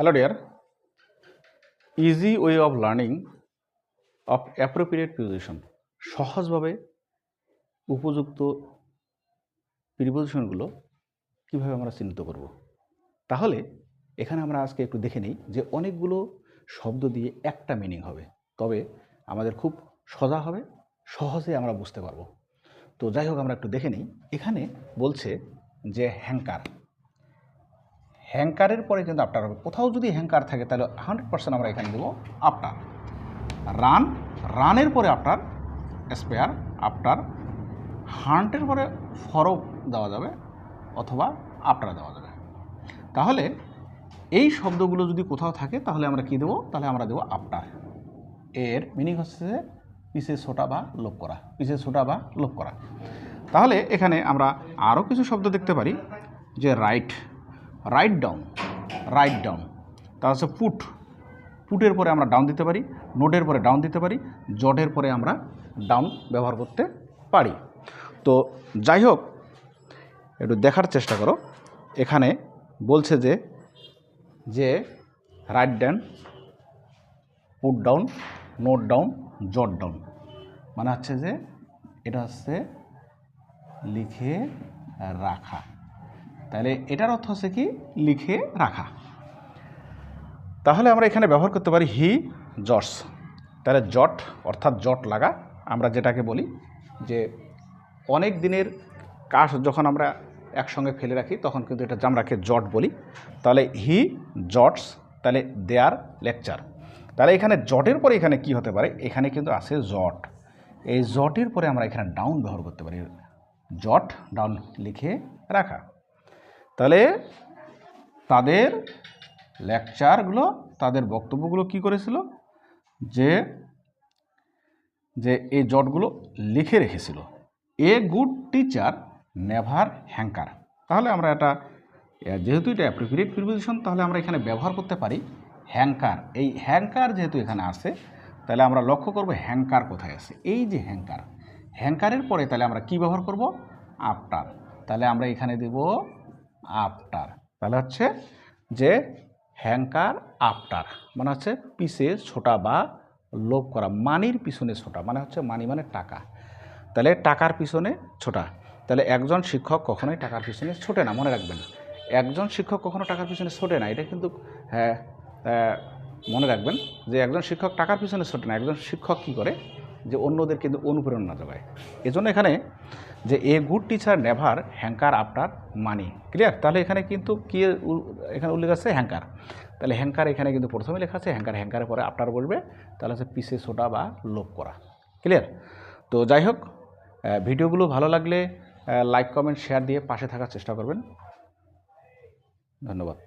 Hello, dear. Easy way of learning of appropriate preposition. সহজভাবে উপযুক্ত প্রিপোজিশনগুলো কীভাবে আমরা চিহ্নিত করব? তাহলে এখানে আমরা আজকে একটু দেখে নিই যে অনেকগুলো শব্দ দিয়ে একটা মিনিং হবে। তবে আমাদের খুব সোজা হবে, সহজে আমরা বুঝতে পারব। তো যাই হোক, আমরা একটু দেখে নিই। এখানে বলছে যে হ্যাঙ্কার। হ্যাঙ্কারের পরে কিন্তু আফটার হবে। কোথাও যদি হ্যাঙ্কার থাকে, তাহলে হান্ড্রেড পার্সেন্ট আমরা এখানে দেবো আফটার রান, রানের পরে আফটার স্পেয়ার আফটার হান্টের পরে ফরও দেওয়া যাবে অথবা আফটার দেওয়া যাবে। তাহলে এই শব্দগুলো যদি কোথাও থাকে, তাহলে আমরা কি দেবো? তাহলে আমরা দেবো আফটার এর মিনিং হচ্ছে পিছে ছোটা বা লোপ করা। পিছে ছোটা বা লোপ করা। তাহলে এখানে আমরা আরও কিছু শব্দ দেখতে পারি, যে right right down right down তা হচ্ছে পুট পুটের পরে আমরা ডাউন দিতে পারি নোটের পরে ডাউন দিতে পারি জটের পরে আমরা ডাউন ব্যবহার করতে পারি। তো যাই হোক, একটু দেখার চেষ্টা করো। এখানে বলছে যে যে right down put down note down jot down মানে হচ্ছে যে, এটা হচ্ছে লিখে রাখা। তাহলে এটার অর্থ হচ্ছে কি? লিখে রাখা। তাহলে আমরা এখানে ব্যবহার করতে পারি হি জটস তাহলে জট অর্থাৎ জট লাগা, আমরা যেটাকে বলি যে অনেক দিনের কাজ যখন আমরা একসঙ্গে ফেলে রাখি, তখন কিন্তু এটা জামরাকে জট বলি। তাহলে হি জটস তাহলে দেয়ার লেকচার তাহলে এখানে জটের পরে এখানে কি হতে পারে? এখানে কিন্তু আছে জট এই জটের পরে আমরা এখানে ডাউন ব্যবহার করতে পারি। জট ডাউন লিখে রাখা। তাহলে তাদের লেকচারগুলো, তাদের বক্তব্যগুলো কি করেছিল? যে যে এই জটগুলো লিখে রেখেছিল। A good teacher never hanker. তাহলে আমরা এটা, যেহেতু এটা অ্যাপ্রিপিরিয়েট প্রিপোজিশন তাহলে আমরা এখানে ব্যবহার করতে পারি হ্যাঙ্কার। এই হ্যাঙ্কার যেহেতু এখানে আছে, তাহলে আমরা লক্ষ্য করব হ্যাঙ্কার কোথায় আছে। এই যে হ্যাঙ্কার, হ্যাঙ্কারের পরে তাহলে আমরা কি ব্যবহার করব? আফটার। তাহলে আমরা এখানে দেব আফটার তাহলে হচ্ছে যে হ্যাঙ্কার আফটার মানে হচ্ছে পিসে ছোটা বা লোভ করা মানির পিছনে ছোটা মানে হচ্ছে মানি মানে টাকা। তাহলে টাকার পিছনে ছোটা। তাহলে একজন শিক্ষক কখনোই টাকার পিছনে ছোটে না মনে রাখবেন। একজন শিক্ষক কখনো টাকার পিছনে ছোটে না এটা কিন্তু হ্যাঁ, মনে রাখবেন যে একজন শিক্ষক টাকার পিছনে ছোটে না একজন শিক্ষক কী করে? যে অন্যদের কিন্তু অনুপ্রেরণা যোগায়। এজন্য এখানে যে a good teacher never hanker after money. Clear? তাহলে এখানে কিন্তু কি এখানে উল্লেখ আছে? হ্যাঙ্কার। তাহলে হ্যাঙ্কার এখানে কিন্তু প্রথমে লেখা আছে, হ্যাঙ্কার হ্যাঙ্কারের পরে আফটার বলবে, তাহলে হচ্ছে পিসে ছোটা বা লোভ করা। ক্লিয়ার? তো যাই হোক ভিডিওগুলো ভালো লাগলে লাইক কমেন্ট শেয়ার দিয়ে পাশে থাকার চেষ্টা করবেন। ধন্যবাদ।